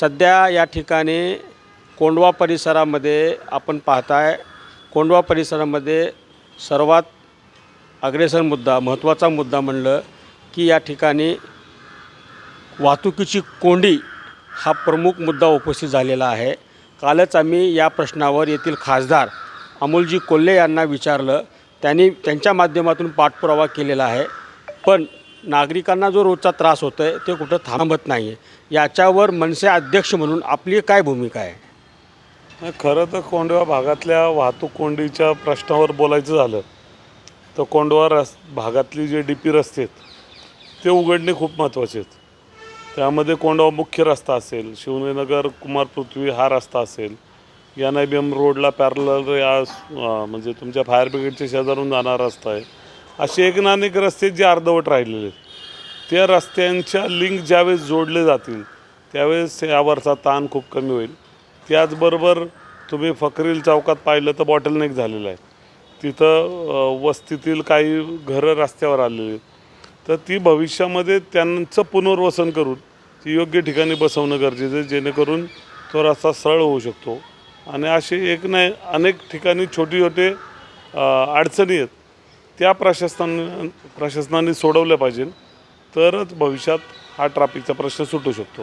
सध्या या ठिकाणी कोंडवा परिसरामध्ये आपण पाहताय कोंडवा परिसरामध्ये सर्वात अग्रेसर मुद्दा महत्त्वाचा मुद्दा म्हणलं की या ठिकाणी वाहतुकीची कोंडी हा प्रमुख मुद्दा उपस्थित झालेला आहे. कालच आम्ही या प्रश्नावर येथील खासदार अमोलजी कोल्हे यांना विचारलं. त्यांनी त्यांच्या माध्यमातून पाठपुरावा केलेला आहे. पण नागरिकांना जो रोजचा त्रास होतो आहे ते कुठं थांबत नाही आहे याच्यावर मनसे अध्यक्ष म्हणून आपली काय भूमिका आहे? खरं तर कोंडवा भागातल्या वाहतूक कोंडीच्या प्रश्नावर बोलायचं झालं तर कोंडवा रस भागातली जे डी पी रस्ते आहेत ते उघडणे खूप महत्त्वाचे आहेत. त्यामध्ये कोंडवा मुख्य रस्ता असेल शिवनेनगर कुमार पृथ्वी हा रस्ता असेल एन आय बी एम रोडला पॅरलर या अं, म्हणजे तुमच्या फायर ब्रिगेडच्या शेजारून जाणारा रस्ता आहे असे एक ना अनेक रस्ते जे अर्धवट राहिलेले आहेत. त्या रस्त्यांच्या लिंक ज्यावेळेस जोडले जातील त्यावेळेस यावरचा ताण खूप कमी होईल. त्याचबरोबर तुम्ही फकरील चौकात पाहिलं तर बॉटलनेक झालेलं आहे. तिथं वस्तीतील काही घरं रस्त्यावर आलेली आहेत. तर ती भविष्यामध्ये त्यांचं पुनर्वसन करून ती योग्य ठिकाणी बसवणं गरजेचं आहे जेणेकरून तो रस्ता सरळ होऊ शकतो. आणि असे एक नाही अनेक ठिकाणी छोटी छोटे अडचणी आहेत. त्या प्रशासनाने प्रशासनाने सोडवल्या पाहिजे तरच भविष्यात हा ट्रॅफिकचा प्रश्न सुटू शकतो.